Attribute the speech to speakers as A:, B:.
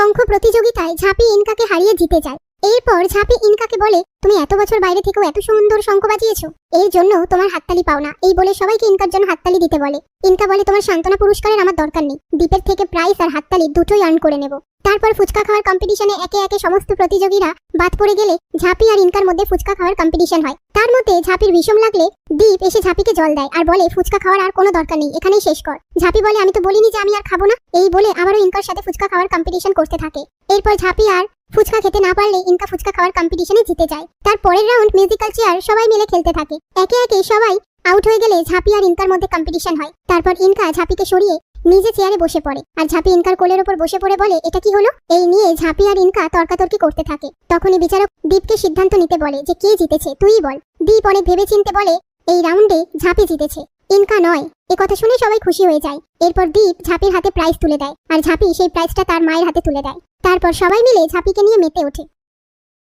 A: শঙ্খ প্রতিযোগিতায় ঝাঁপি ইনকাকে হারিয়ে জিতে যায়। এরপর ঝাঁপি ইনকাকে বলে, তুমি এত বছর বাইরে থেকেও এত সুন্দর শঙ্খ বাজিয়েছো। এর জন্য তোমার হাততালি পাও না। এই বলে সবাইকে ইনকার জন্য হাততালি দিতে বলে। ইনকা বলে, তোমার সান্ত্বনা পুরস্কারের আমার দরকার নেই। দ্বীপের থেকে প্রাইজ আর হাততালি দুটোই আর্ন করে নেব। তারপর ফুচকা খাওয়ার কম্পিটিশনে একে একে সমস্ত প্রতিযোগীরা বাদ পড়ে গেলে ঝাঁপি আর ইনকার মধ্যে ফুচকা খাওয়ার কম্পিটিশন হয়। তার মধ্যে ঝাঁপির বিষম লাগলে দ্বীপ এসে ঝাঁপিকে জল দেয় আর বলে, ফুচকা খাওয়ার আর কোনো দরকার নেই, এখানেই শেষ কর। ঝাঁপি বলে, আমি তো বলিনি যে আমি আর খাব না। এই বলে আবারও ইনকার সাথে ফুচকা খাওয়ার কম্পিটিশন করতে থাকে। এরপর ঝাঁপি আর ফুচকা খেতে না পারলে ইনকা ফুচকা খাওয়ার কম্পিটিশনে জিতে যায়। তার পরের রাউন্ড মিউজিক্যাল চেয়ার সবাই মিলে খেলতে থাকে। একে একে সবাই আউট হয়ে গেলে ঝাঁপি আর ইনকার মধ্যে কম্পিটিশন হয়। তারপর ইনকা ঝাঁপিকে সরিয়ে নিজে চেয়ারে বসে পড়ে। আর ঝাঁপি ইনকার কোলের ওপর বসে পড়ে বলে, এটা কি হলো? এই নিয়ে ঝাঁপি আর ইনকা তর্কাতর্কি করতে থাকে। তখনই বিচারক দীপকে সিদ্ধান্ত নিতে বলে যে, কে জিতেছে? তুই বল। দীপ অনেক ভেবেচিন্তে বলে, এই রাউন্ডে ঝাঁপি জিতেছে। ইনকা নয়। এ কথা শুনে সবাই খুশি হয়ে যায়। এরপর দীপ ঝাঁপির হাতে প্রাইজ তুলে দেয়। আর ঝাঁপি সেই প্রাইজটা তার মায়ের হাতে তুলে দেয়। তারপর সবাই মিলে ঝাঁপিকে নিয়ে মেতে ওঠে।